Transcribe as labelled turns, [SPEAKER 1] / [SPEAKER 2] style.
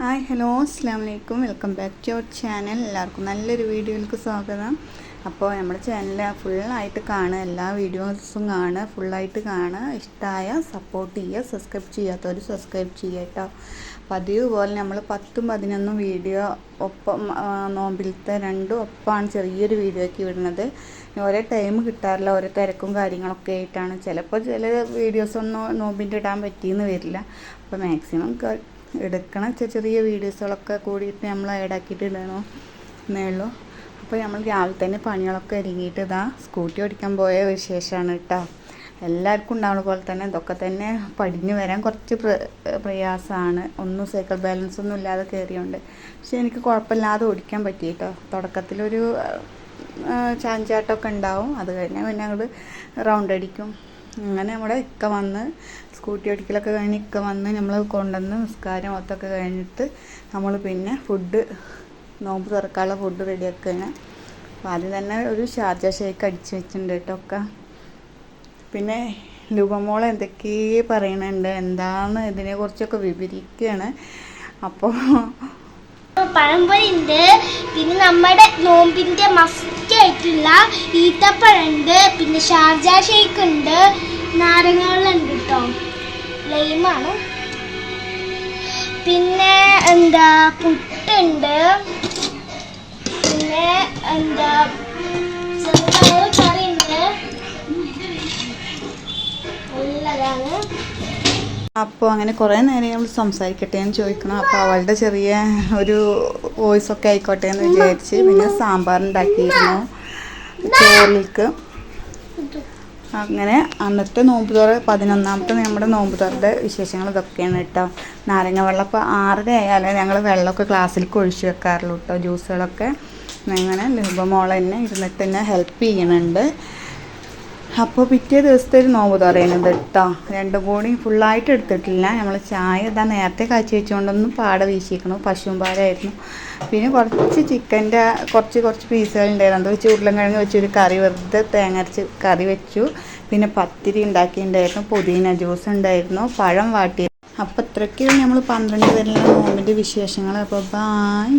[SPEAKER 1] Hi hello അസ്സാം വലൈക്കും welcome back to our channel. എല്ലാവർക്കും നല്ലൊരു വീഡിയോയിലേക്ക് സ്വാഗതം. അപ്പോൾ നമ്മുടെ ചാനൽ ഫുള്ളായിട്ട് കാണുക എല്ലാ വീഡിയോസും കാണുക ഫുള്ളായിട്ട് കാണുക. ഇഷ്ടമായ സപ്പോർട്ട് ചെയ്യുക സബ്സ്ക്രൈബ് ചെയ്യാത്തവർ സബ്സ്ക്രൈബ് ചെയ്യുക കേട്ടോ. പതിവ് പോലെ നമ്മൾ പത്തും പതിനൊന്നും വീഡിയോ ഒപ്പം നോമ്പിലത്തെ രണ്ടും ഒപ്പമാണ് ചെറിയൊരു വീഡിയോയ്ക്ക് വിടുന്നത്. ഒരേ ടൈം കിട്ടാറില്ല ഓരോ തിരക്കും കാര്യങ്ങളൊക്കെ ആയിട്ടാണ്. ചിലപ്പോൾ ചില വീഡിയോസൊന്നും നോമ്പിന്റെ ഇടാൻ പറ്റിയെന്ന് വരില്ല. അപ്പോൾ മാക്സിമം എടുക്കണ. ചെറിയ ചെറിയ വീഡിയോസുകളൊക്കെ കൂടിയിട്ട് നമ്മൾ ആഡാക്കിയിട്ട് ഇടണോ? എന്നേ ഉള്ളൂ. അപ്പോൾ നമ്മൾ രാവിലെ തന്നെ പണികളൊക്കെ ഒരുങ്ങിയിട്ട് ഇതാ സ്കൂട്ടി ഓടിക്കാൻ പോയ വിശേഷമാണ് കേട്ടോ. എല്ലാവർക്കും ഉണ്ടാവുന്ന പോലെ തന്നെ ഇതൊക്കെ തന്നെ പടിഞ്ഞു വരാൻ കുറച്ച് പ്ര പ്രയാസമാണ്. ഒന്നും സൈക്കിൾ ബാലൻസ് ഒന്നും ഇല്ലാതെ കയറിയുണ്ട്. പക്ഷെ എനിക്ക് കുഴപ്പമില്ലാതെ ഓടിക്കാൻ പറ്റി കേട്ടോ. തുടക്കത്തിലൊരു ചാഞ്ചാട്ടമൊക്കെ ഉണ്ടാവും. അത് കഴിഞ്ഞാൽ പിന്നെ അങ്ങോട്ട് റൗണ്ട് അടിക്കും. അങ്ങനെ നമ്മുടെ ഇക്ക വന്ന് സ്കൂട്ടി ഓടിക്കലൊക്കെ കഴിഞ്ഞ് ഇക്ക വന്ന് നമ്മൾ കൊണ്ടുവന്ന് നിസ്കാരം മൊത്തമൊക്കെ കഴിഞ്ഞിട്ട് നമ്മൾ പിന്നെ ഫുഡ് നോമ്പ് തുറക്കാനുള്ള ഫുഡ് റെഡിയാക്കുകയാണ് അപ്പോൾ ആദ്യം തന്നെ ഒരു ഷാർജ ഷേക്ക് അടിച്ച് വെച്ചിട്ടുണ്ട് കേട്ടോ ഒക്കെ പിന്നെ ലുബമോൾ എന്തൊക്കെയേ പറയണുണ്ട് എന്താണ് ഇതിനെക്കുറിച്ചൊക്കെ വിവരിക്കുകയാണ് അപ്പോൾ
[SPEAKER 2] പഴംപൊരി ഉണ്ട് പിന്നെ നമ്മുടെ നോമ്പിന്റെ മസ്റ്റ് ആയിട്ടുള്ള ഈത്തപ്പഴമുണ്ട് പിന്നെ ഷാർജ ഷേക്ക് ഉണ്ട് നാരങ്ങകളുണ്ട് കേട്ടോ ലൈമാണ് പിന്നെ എന്താ പുട്ടുണ്ട്. പിന്നെ എന്താ കറി ഉണ്ട് നല്ലതാണ്.
[SPEAKER 1] അപ്പോൾ അങ്ങനെ കുറേ നേരം നമ്മൾ സംസാരിക്കട്ടെ എന്ന് ചോദിക്കണം. അപ്പോൾ അവളുടെ ചെറിയ ഒരു വോയിസ് ഒക്കെ ആയിക്കോട്ടെ എന്ന് വിചാരിച്ച് പിന്നെ സാമ്പാർ ഉണ്ടാക്കിയിരുന്നു ചോറിലേക്ക്. അങ്ങനെ അന്നത്തെ നോമ്പ് തുറ പതിനൊന്നാമത്തെ നമ്മുടെ നോമ്പ് തുറയുടെ വിശേഷങ്ങൾ ഇതൊക്കെയാണ് കേട്ടോ. നാരങ്ങ വെള്ളം ഇപ്പോൾ ആറര ആയാലേ ഞങ്ങൾ വെള്ളമൊക്കെ ക്ലാസ്സിലേക്ക് ഒഴിച്ച് വെക്കാറുള്ളൂ കേട്ടോ ജ്യൂസുകളൊക്കെ. അങ്ങനെ ലിബമോൾ ഇരുന്നിട്ട് തന്നെ ഹെൽപ്പ് ചെയ്യണുണ്ട്. അപ്പോൾ പിറ്റേ ദിവസത്തെ ഒരു നോമ്പ് തുറയുന്നത് കേട്ടോ രണ്ടും കൂടി ഫുള്ളായിട്ട് എടുത്തിട്ടില്ല. നമ്മൾ ചായ ഇതാ നേരത്തെ കാച്ചി വെച്ചുകൊണ്ടൊന്നും പാട വീശിക്കണം പശുവും പാലായിരുന്നു. പിന്നെ കുറച്ച് ചിക്കന്റെ കുറച്ച് കുറച്ച് പീസുകൾ ഉണ്ടായിരുന്നു അത് വെച്ച് ഉരുളൻകിഴങ്ങ് ഒരു കറി വെറുതെ തേങ്ങ അരച്ച് കറി വെച്ചു. പിന്നെ പത്തിരി ഉണ്ടാക്കിയിട്ടുണ്ടായിരുന്നു പുതിന ജ്യൂസ് ഉണ്ടായിരുന്നു പഴം വാട്ടി. അപ്പോൾ ഇത്രയ്ക്ക് നമ്മൾ പന്ത്രണ്ട് പേരിലുള്ള നോമ്പിന്റെ വിശേഷങ്ങൾ അപ്പോൾ ബായ്